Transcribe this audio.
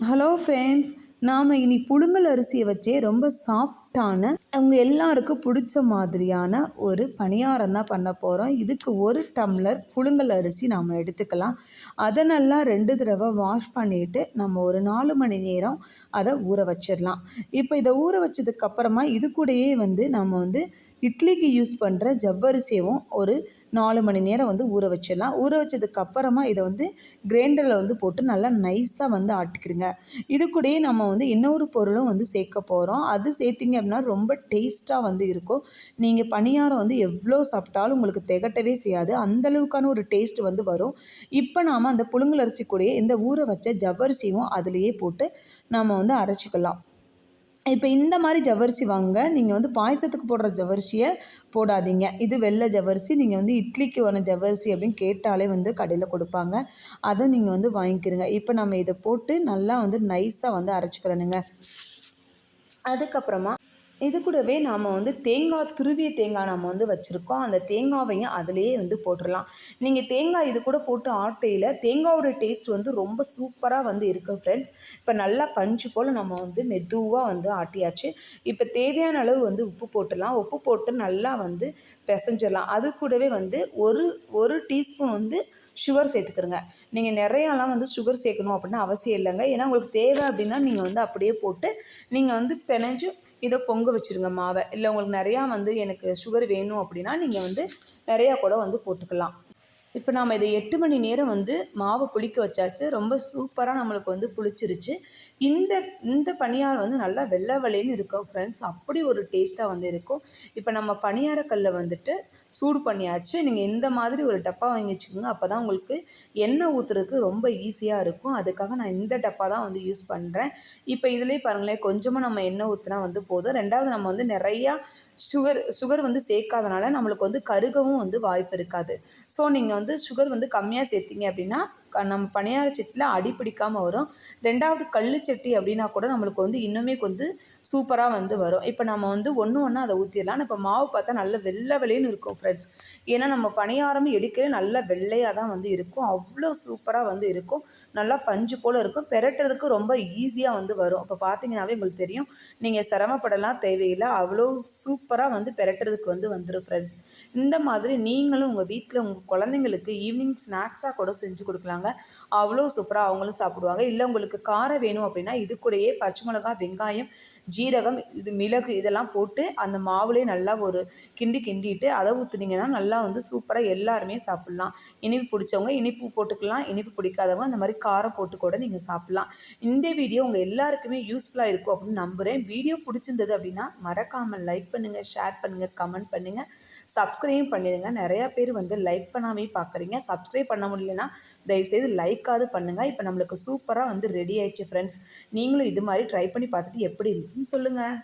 Hello friends நாம் இனி புழுங்கல் அரிசியை வச்சே ரொம்ப சாஃப்டான அவங்க எல்லாருக்கும் பிடிச்ச மாதிரியான ஒரு பணியாரம் தான் பண்ண போகிறோம் இதுக்கு ஒரு டம்ளர் புழுங்கல் அரிசி நாம் எடுத்துக்கலாம். அதை நல்லா ரெண்டு தடவை வாஷ் பண்ணிவிட்டு நம்ம ஒரு நாலு மணி நேரம் அதை ஊற வச்சிடலாம். இப்போ இதை ஊற வச்சதுக்கப்புறமா இது கூடயே வந்து நம்ம வந்து இட்லிக்கு யூஸ் பண்ணுற ஜவ்வரிசியவும் ஒரு நாலு மணி நேரம் வந்து ஊற வச்சிடலாம். ஊற வச்சதுக்கப்புறமா இதை வந்து கிரைண்டரில் வந்து போட்டு நல்லா நைஸாக வந்து ஆட்டிக்கிடுங்க. இது கூடயே நம்ம வந்து இன்னொரு பொருளும் வந்து சேர்க்க போகிறோம் அது சேர்த்திங்க அப்படின்னா ரொம்ப டேஸ்ட்டாக வந்து இருக்கும். நீங்கள் பணியாரம் வந்து எவ்வளோ சாப்பிட்டாலும் உங்களுக்கு திகட்டவே செய்யாது. அந்தளவுக்கான ஒரு டேஸ்ட் வந்து வரும். இப்போ நாம் அந்த புழுங்கல் அரிசி கூடயே இந்த ஊற வச்ச ஜவ்வரிசியும் அதிலேயே போட்டு நாம் வந்து அரைச்சிக்கலாம். இப்போ இந்த மாதிரி ஜவ்வரிசி வாங்க. நீங்கள் வந்து பாயசத்துக்கு போடுற ஜவ்வரிசியை போடாதீங்க. இது வெள்ளை ஜவ்வரிசி. நீங்கள் வந்து இட்லிக்கு வர ஜவ்வரிசி அப்படின்னு கேட்டாலே வந்து கடையில் கொடுப்பாங்க. அதை நீங்கள் வந்து வாங்கிக்கிறங்க இப்போ நம்ம இதை போட்டு நல்லா வந்து நைஸாக வந்து அரைச்சிக்கிறனுங்க அதுக்கப்புறமா இது கூடவே நாம் வந்து தேங்காய் துருவிய தேங்காய் நம்ம வந்து வச்சுருக்கோம். அந்த தேங்காவையும் அதிலேயே வந்து போட்டுடலாம் நீங்கள் தேங்காய் இது கூட போட்டு ஆட்டையில் தேங்காயோட டேஸ்ட் வந்து ரொம்ப சூப்பராக வந்து இருக்குது ஃப்ரெண்ட்ஸ் இப்போ நல்லா பஞ்சு போல் நம்ம வந்து மெதுவாக வந்து ஆட்டியாச்சு. இப்போ தேவையான அளவு வந்து உப்பு போட்டுடலாம் உப்பு போட்டு நல்லா வந்து பிசைஞ்சிடலாம் அது கூடவே வந்து ஒரு ஒரு டீஸ்பூன் வந்து சுகர் சேர்த்துக்கிறங்க நீங்கள் நிறையாலாம் வந்து சுகர் சேர்க்கணும் அப்படின்னு அவசியம் இல்லைங்க. ஏன்னா உங்களுக்கு தேவை அப்படின்னா நீங்கள் வந்து அப்படியே போட்டு நீங்கள் வந்து பிணைஞ்சு இதை பொங்க வச்சுருங்க மாவை. இல்லை உங்களுக்கு நிறையா வந்து எனக்கு சுகர் வேணும் அப்படின்னா நீங்கள் வந்து நிறையா கூட வந்து போட்டுக்கலாம். இப்போ நாம் இதை எட்டு மணி நேரம் வந்து மாவு புளிக்க வச்சாச்சு. ரொம்ப சூப்பராக நம்மளுக்கு வந்து புளிச்சிருச்சு. இந்த இந்த பணியாரம் வந்து நல்லா வெள்ளை வெள்ளைன்னு இருக்கும் ஃப்ரெண்ட்ஸ் அப்படி ஒரு டேஸ்ட்டாக வந்து இருக்கும். இப்போ நம்ம பணியாரக்கல்லை வந்துட்டு சூடு பண்ணியாச்சு. நீங்கள் இந்த மாதிரி ஒரு டப்பா வாங்கி வச்சுக்கோங்க. அப்போ தான் உங்களுக்கு எண்ணெய் ஊற்றுறதுக்கு ரொம்ப ஈஸியாக இருக்கும். அதுக்காக நான் இந்த டப்பா தான் வந்து யூஸ் பண்ணுறேன் இப்போ இதுலேயே பாருங்களேன் கொஞ்சமாக நம்ம எண்ணெய் ஊற்றினா வந்து போதும். ரெண்டாவது நம்ம வந்து நிறையா சுகர் சுகர் வந்து சேர்க்காதனால நம்மளுக்கு வந்து கருகவும் வந்து வாய்ப்பு இருக்காது. ஸோ நீங்கள் வந்து சுகர் வந்து கம்மியாக சேர்த்திங்க அப்படின்னா நம்ம பணியார சட்டியில் அடி பிடிக்காமல் வரும். ரெண்டாவது கல் சட்டி அப்படின்னா கூட நம்மளுக்கு வந்து இன்னுமே வந்து சூப்பராக வந்து வரும். இப்போ நம்ம வந்து ஒன்று ஒன்றா அதை ஊற்றிடலாம் இப்போ மாவு பார்த்தா நல்ல வெள்ளை வெள்ளைன்னு இருக்கும் ஃப்ரெண்ட்ஸ் ஏன்னா நம்ம பணியாரம் எடுக்கவே நல்ல வெள்ளையாக தான் வந்து இருக்கும். அவ்வளோ சூப்பராக வந்து இருக்கும். நல்லா பஞ்சு போல் இருக்கும். பெரட்டுறதுக்கு ரொம்ப ஈஸியாக வந்து வரும். இப்போ பார்த்தீங்கன்னாவே உங்களுக்கு தெரியும். நீங்கள் சிரமப்படலாம் தேவையில்லை. அவ்வளோ சூப்பராக வந்து பெரட்டுறதுக்கு வந்து வந்துடும் ஃப்ரெண்ட்ஸ் இந்த மாதிரி நீங்களும் உங்கள் வீட்டில் உங்கள் குழந்தைங்களுக்கு ஈவினிங் ஸ்நாக்ஸாக கூட செஞ்சு கொடுக்கலாம் கொடுப்பாங்க அவ்வளோ சூப்பராக அவங்களும் சாப்பிடுவாங்க. இல்லை உங்களுக்கு காரம் வேணும் அப்படின்னா இது கூடயே பச்சை மிளகா வெங்காயம் ஜீரகம் இது மிளகு இதெல்லாம் போட்டு அந்த மாவுலேயே நல்லா ஒரு கிண்டி கிண்டிட்டு அதை ஊற்றுனீங்கன்னா நல்லா வந்து சூப்பராக எல்லாருமே சாப்பிட்லாம். இனிப்பு பிடிச்சவங்க இனிப்பு போட்டுக்கலாம் இனிப்பு பிடிக்காதவங்க அந்த மாதிரி காரம் போட்டு கூட நீங்கள் சாப்பிட்லாம். இந்த வீடியோ உங்கள் எல்லாருக்குமே யூஸ்ஃபுல்லாக இருக்கும் அப்படின்னு நம்புகிறேன் வீடியோ பிடிச்சிருந்தது அப்படின்னா மறக்காமல் லைக் பண்ணுங்கள் ஷேர் பண்ணுங்கள் கமெண்ட் பண்ணுங்கள் சப்ஸ்கிரைப் பண்ணிடுங்க. நிறையா பேர் வந்து லைக் பண்ணாமே பார்க்குறீங்க. சப்ஸ்கிரைப் பண்ண முடியலன்னா தயவுசெய்து லைக்காவது பண்ணுங்கள் இப்போ நம்மளுக்கு சூப்பராக வந்து ரெடி ஆயிடுச்சு ஃப்ரெண்ட்ஸ் நீங்களும் இது மாதிரி ட்ரை பண்ணி பார்த்துட்டு எப்படி இருந்துச்சுன்னு சொல்லுங்கள்